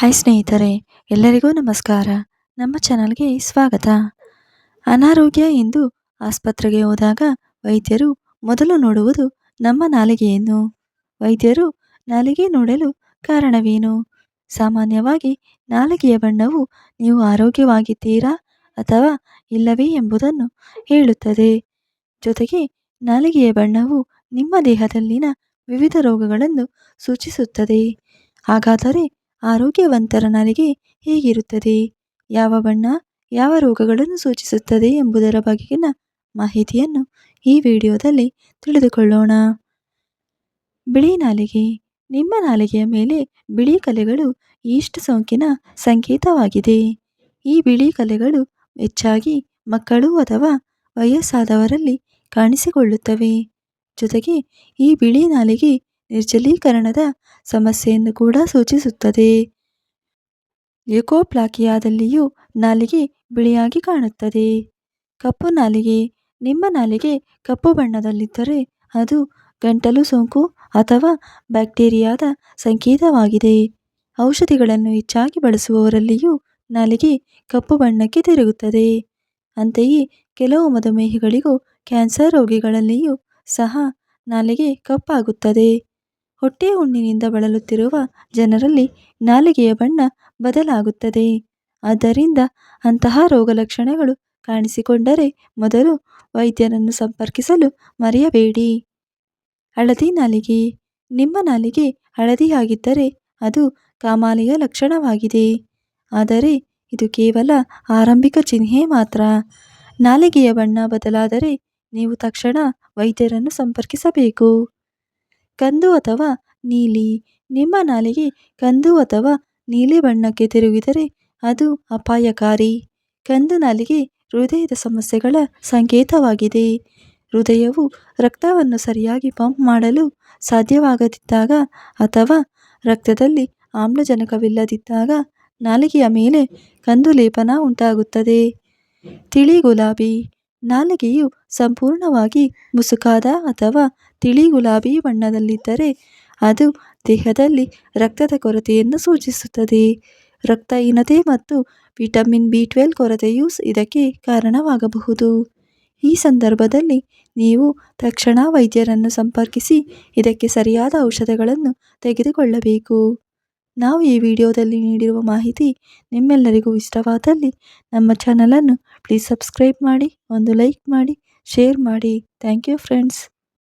Hi ಸ್ನೇಹಿತರೆ, ಎಲ್ಲರಿಗೂ ನಮಸ್ಕಾರ. ನಮ್ಮ ಚಾನಲ್ಗೆ ಸ್ವಾಗತ. ಅನಾರೋಗ್ಯ ಎಂದು ಆಸ್ಪತ್ರೆಗೆ ಹೋದಾಗ ವೈದ್ಯರು ಮೊದಲು ನೋಡುವುದು ನಮ್ಮ ನಾಲಿಗೆಯನ್ನು. ವೈದ್ಯರು ನಾಲಿಗೆ ನೋಡಲು ಕಾರಣವೇನು? ಸಾಮಾನ್ಯವಾಗಿ ನಾಲಿಗೆಯ ಬಣ್ಣವು ನೀವು ಆರೋಗ್ಯವಾಗಿದ್ದೀರಾ ಅಥವಾ ಇಲ್ಲವೇ ಎಂಬುದನ್ನು ಹೇಳುತ್ತದೆ. ಜೊತೆಗೆ ನಾಲಿಗೆಯ ಬಣ್ಣವು ನಿಮ್ಮ ದೇಹದಲ್ಲಿನ ವಿವಿಧ ರೋಗಗಳನ್ನು ಸೂಚಿಸುತ್ತದೆ. ಹಾಗಾದರೆ ಆರೋಗ್ಯವಂತರ ನಾಲಿಗೆ ಹೇಗಿರುತ್ತದೆ? ಯಾವ ಬಣ್ಣ ಯಾವ ರೋಗಗಳನ್ನು ಸೂಚಿಸುತ್ತದೆ ಎಂಬುದರ ಬಗೆಗಿನ ಮಾಹಿತಿಯನ್ನು ಈ ವಿಡಿಯೋದಲ್ಲಿ ತಿಳಿದುಕೊಳ್ಳೋಣ. ಬಿಳಿ ನಾಲಿಗೆ. ನಿಮ್ಮ ನಾಲಿಗೆಯ ಮೇಲೆ ಬಿಳಿ ಕಲೆಗಳು ಈಸ್ಟ್ ಸೋಂಕಿನ ಸಂಕೇತವಾಗಿದೆ. ಈ ಬಿಳಿ ಕಲೆಗಳು ಹೆಚ್ಚಾಗಿ ಮಕ್ಕಳು ಅಥವಾ ವಯಸ್ಸಾದವರಲ್ಲಿ ಕಾಣಿಸಿಕೊಳ್ಳುತ್ತವೆ. ಜೊತೆಗೆ ಈ ಬಿಳಿ ನಾಲಿಗೆ ನಿರ್ಜಲೀಕರಣದ ಸಮಸ್ಯೆಯನ್ನು ಕೂಡ ಸೂಚಿಸುತ್ತದೆ. ಯುಕೋಪ್ಲಾಕಿಯಾದಲ್ಲಿಯೂ ನಾಲಿಗೆ ಬಿಳಿಯಾಗಿ ಕಾಣುತ್ತದೆ. ಕಪ್ಪು ನಾಲಿಗೆ, ನಿಮ್ಮ ನಾಲಿಗೆ ಕಪ್ಪು ಬಣ್ಣದಲ್ಲಿದ್ದರೆ ಅದು ಗಂಟಲು ಸೋಂಕು ಅಥವಾ ಬ್ಯಾಕ್ಟೀರಿಯಾದ ಸಂಕೇತವಾಗಿದೆ. ಔಷಧಿಗಳನ್ನು ಹೆಚ್ಚಾಗಿ ಬಳಸುವವರಲ್ಲಿಯೂ ನಾಲಿಗೆ ಕಪ್ಪು ಬಣ್ಣಕ್ಕೆ ತಿರುಗುತ್ತದೆ. ಅಂತೆಯೇ ಕೆಲವು ಮಧುಮೇಹಿಗಳಿಗೂ ಕ್ಯಾನ್ಸರ್ ರೋಗಿಗಳಲ್ಲಿಯೂ ಸಹ ನಾಲಿಗೆ ಕಪ್ಪಾಗುತ್ತದೆ. ಹೊಟ್ಟೆ ಹುಣ್ಣಿನಿಂದ ಬಳಲುತ್ತಿರುವ ಜನರಲ್ಲಿ ನಾಲಿಗೆಯ ಬಣ್ಣ ಬದಲಾಗುತ್ತದೆ. ಆದ್ದರಿಂದ ಅಂತಹ ರೋಗಲಕ್ಷಣಗಳು ಕಾಣಿಸಿಕೊಂಡರೆ ಮೊದಲು ವೈದ್ಯರನ್ನು ಸಂಪರ್ಕಿಸಲು ಮರೆಯಬೇಡಿ. ಹಳದಿ ನಾಲಿಗೆ. ನಿಮ್ಮ ನಾಲಿಗೆ ಹಳದಿಯಾಗಿದ್ದರೆ ಅದು ಕಾಮಾಲೆಯ ಲಕ್ಷಣವಾಗಿದೆ. ಆದರೆ ಇದು ಕೇವಲ ಆರಂಭಿಕ ಚಿಹ್ನೆ ಮಾತ್ರ. ನಾಲಿಗೆಯ ಬಣ್ಣ ಬದಲಾದರೆ ನೀವು ತಕ್ಷಣ ವೈದ್ಯರನ್ನು ಸಂಪರ್ಕಿಸಬೇಕು. ಕಂದು ಅಥವಾ ನೀಲಿ. ನಿಮ್ಮ ನಾಲಿಗೆ ಕಂದು ಅಥವಾ ನೀಲಿ ಬಣ್ಣಕ್ಕೆ ತಿರುಗಿದರೆ ಅದು ಅಪಾಯಕಾರಿ. ಕಂದು ನಾಲಿಗೆ ಹೃದಯದ ಸಮಸ್ಯೆಗಳ ಸಂಕೇತವಾಗಿದೆ. ಹೃದಯವು ರಕ್ತವನ್ನು ಸರಿಯಾಗಿ ಪಂಪ್ ಮಾಡಲು ಸಾಧ್ಯವಾಗದಿದ್ದಾಗ ಅಥವಾ ರಕ್ತದಲ್ಲಿ ಆಮ್ಲಜನಕವಿಲ್ಲದಿದ್ದಾಗ ನಾಲಿಗೆಯ ಮೇಲೆ ಕಂದು ಲೇಪನ ಉಂಟಾಗುತ್ತದೆ. ತಿಳಿ ಗುಲಾಬಿ. ನಾಲಿಗೆಯು ಸಂಪೂರ್ಣವಾಗಿ ಮುಸುಕಾದ ಅಥವಾ ತಿಳಿ ಗುಲಾಬಿ ಬಣ್ಣದಲ್ಲಿದ್ದರೆ ಅದು ದೇಹದಲ್ಲಿ ರಕ್ತದ ಕೊರತೆಯನ್ನು ಸೂಚಿಸುತ್ತದೆ. ರಕ್ತಹೀನತೆ ಮತ್ತು ವಿಟಮಿನ್ ಬಿ ಟ್ವೆಲ್ ಕೊರತೆಯೂ ಇದಕ್ಕೆ ಕಾರಣವಾಗಬಹುದು. ಈ ಸಂದರ್ಭದಲ್ಲಿ ನೀವು ತಕ್ಷಣ ವೈದ್ಯರನ್ನು ಸಂಪರ್ಕಿಸಿ ಇದಕ್ಕೆ ಸರಿಯಾದ ಔಷಧಗಳನ್ನು ತೆಗೆದುಕೊಳ್ಳಬೇಕು. ನಾವು ಈ ವಿಡಿಯೋದಲ್ಲಿ ನೀಡಿರುವ ಮಾಹಿತಿ ನಿಮ್ಮೆಲ್ಲರಿಗೂ ಇಷ್ಟವಾದಲ್ಲಿ ನಮ್ಮ ಚಾನಲನ್ನು ಪ್ಲೀಸ್ ಸಬ್ಸ್ಕ್ರೈಬ್ ಮಾಡಿ, ಒಂದು ಲೈಕ್ ಮಾಡಿ ಶೇರ್ ಮಾಡಿ ಥ್ಯಾಂಕ್ ಯು ಫ್ರೆಂಡ್ಸ್